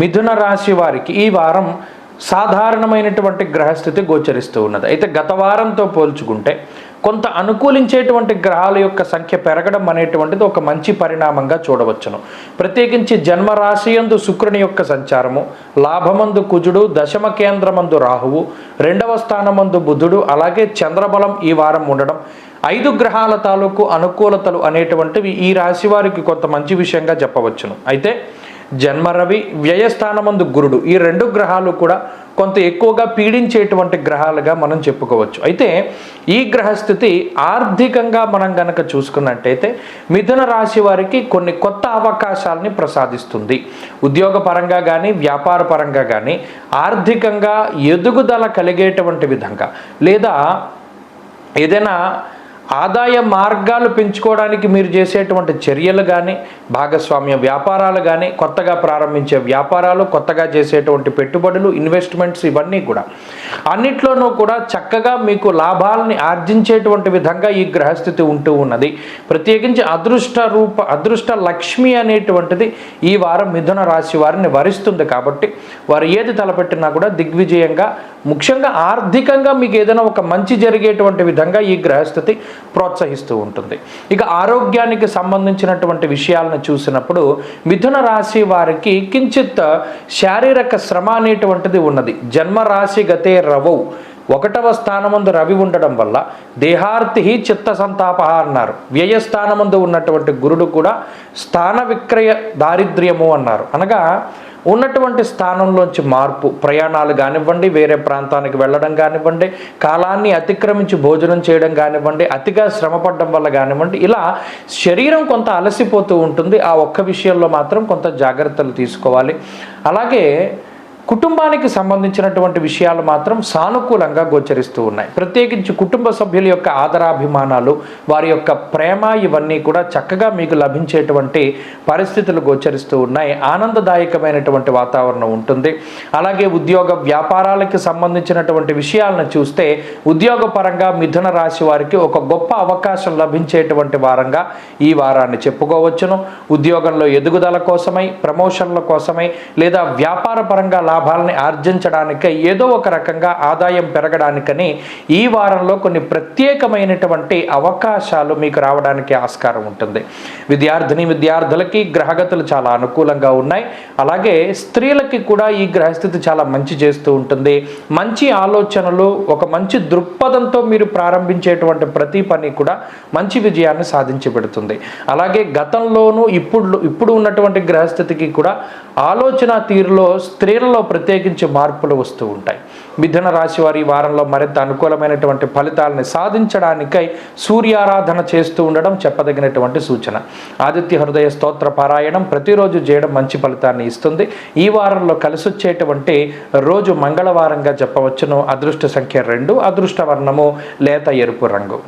మిథున రాశి వారికి ఈ వారం సాధారణమైనటువంటి గ్రహస్థితి గోచరిస్తూ ఉన్నది. అయితే గత వారంతో పోల్చుకుంటే కొంత అనుకూలించేటువంటి గ్రహాల యొక్క సంఖ్య పెరగడం అనేటువంటిది ఒక మంచి పరిణామంగా చూడవచ్చును. ప్రత్యేకించి జన్మరాశి యందు శుక్రుని యొక్క సంచారము లాభమందు కుజుడు దశమ కేంద్రమందు రాహువు రెండవ స్థానమందు బుధుడు అలాగే చంద్రబలం ఈ వారం ఉండడం ఐదు గ్రహాల తాలూకు అనుకూలతలు అనేటువంటివి ఈ రాశి వారికి కొంత మంచి విషయంగా చెప్పవచ్చును. అయితే జన్మరవి వ్యయస్థానమందు గురుడు. ఈ రెండు గ్రహాలు కూడా కొంత ఎక్కువగా పీడించేటువంటి గ్రహాలుగా మనం చెప్పుకోవచ్చు. అయితే ఈ గ్రహస్థితి ఆర్థికంగా మనం గనక చూసుకున్నట్టయితే మిథున రాశి వారికి కొన్ని కొత్త అవకాశాలని ప్రసాదిస్తుంది. ఉద్యోగ పరంగా కానీ వ్యాపార పరంగా కానీ ఆర్థికంగా ఎదుగుదల కలిగేటువంటి విధంగా లేదా ఏదైనా ఆదాయ మార్గాలు పెంచుకోవడానికి మీరు చేసేటువంటి చర్యలు కానీ భాగస్వామ్య వ్యాపారాలు కానీ కొత్తగా ప్రారంభించే వ్యాపారాలు కొత్తగా చేసేటువంటి పెట్టుబడులు ఇన్వెస్ట్మెంట్స్ ఇవన్నీ కూడా అన్నిట్లోనూ కూడా చక్కగా మీకు లాభాలని ఆర్జించేటువంటి విధంగా ఈ గ్రహస్థితి ఉంటూ ఉన్నది. ప్రత్యేకించి అదృష్ట రూప అదృష్ట లక్ష్మి అనేటువంటిది ఈ వారం మిథున రాశి వారిని వరిస్తుంది కాబట్టి వారు ఏది తలపెట్టినా కూడా దిగ్విజయంగా ముఖ్యంగా ఆర్థికంగా మీకు ఏదైనా ఒక మంచి జరిగేటువంటి విధంగా ఈ గ్రహస్థితి ప్రోత్సహిస్తూ ఉంటుంది. ఇక ఆరోగ్యానికి సంబంధించినటువంటి విషయాలను చూసినప్పుడు మిథున రాశి వారికి కించిత్ శారీరక శ్రమ అనేటువంటిది ఉన్నది. జన్మరాశి గతే రవౌ ఒకటవ స్థానమందు రవి ఉండడం వల్ల దేహార్తి చిత్త సంతాప అన్నారు వ్యయస్థానమందు ఉన్నటువంటి గురుడు కూడా స్థాన విక్రయ దారిద్ర్యము అన్నారు. అనగా ఉన్నటువంటి స్థానంలోంచి మార్పు ప్రయాణాలు కానివ్వండి వేరే ప్రాంతానికి వెళ్ళడం కానివ్వండి కాలాన్ని అతిక్రమించి భోజనం చేయడం కానివ్వండి అతిగా శ్రమపడడం వల్ల కానివ్వండి ఇలా శరీరం కొంత అలసిపోతూ ఉంటుంది. ఆ ఒక్క విషయంలో మాత్రం కొంత జాగ్రత్తలు తీసుకోవాలి. అలాగే కుటుంబానికి సంబంధించినటువంటి విషయాలు మాత్రం సానుకూలంగా గోచరిస్తూ ఉన్నాయి. ప్రత్యేకించి కుటుంబ సభ్యుల యొక్క ఆదరాభిమానాలు వారి యొక్క ప్రేమ ఇవన్నీ కూడా చక్కగా మీకు లభించేటువంటి పరిస్థితులు గోచరిస్తూ ఉన్నాయి. ఆనందదాయకమైనటువంటి వాతావరణం ఉంటుంది. అలాగే ఉద్యోగ వ్యాపారాలకి సంబంధించినటువంటి విషయాలను చూస్తే ఉద్యోగపరంగా మిథున రాశి వారికి ఒక గొప్ప అవకాశం లభించేటువంటి వారంగా ఈ వారాన్ని చెప్పుకోవచ్చును. ఉద్యోగంలో ఎదుగుదల కోసమై ప్రమోషన్ల కోసమై లేదా వ్యాపార పరంగా లాభాలని ఆర్జించడానికై ఏదో ఒక రకంగా ఆదాయం పెరగడానికని ఈ వారంలో కొన్ని ప్రత్యేకమైనటువంటి అవకాశాలు మీకు రావడానికి ఆస్కారం ఉంటుంది. విద్యార్థిని విద్యార్థులకి గ్రహగతులు చాలా అనుకూలంగా ఉన్నాయి. అలాగే స్త్రీలకి కూడా ఈ గ్రహస్థితి చాలా మంచి చేస్తూ ఉంటుంది. మంచి ఆలోచనలు ఒక మంచి దృక్పథంతో మీరు ప్రారంభించేటువంటి ప్రతి పని కూడా మంచి విజయాన్ని సాధించి పెడుతుంది. అలాగే గతంలోనూ ఇప్పుడు ఇప్పుడు ఉన్నటువంటి గ్రహస్థితికి కూడా ఆలోచన తీరులో స్త్రీలలో ప్రత్యేకించి మార్పులు వస్తూ ఉంటాయి. మిథున రాశి వారి వారంలో మరింత అనుకూలమైనటువంటి ఫలితాలను సాధించడానికై సూర్యారాధన చేస్తూ ఉండడం చెప్పదగినటువంటి సూచన. ఆదిత్య హృదయ స్తోత్ర పారాయణం ప్రతిరోజు చేయడం మంచి ఫలితాన్ని ఇస్తుంది. ఈ వారంలో కలిసి వచ్చేటువంటి రోజు మంగళవారంగా చెప్పవచ్చును అదృష్ట సంఖ్య రెండు అదృష్ట వర్ణము లేత ఎరుపు రంగు.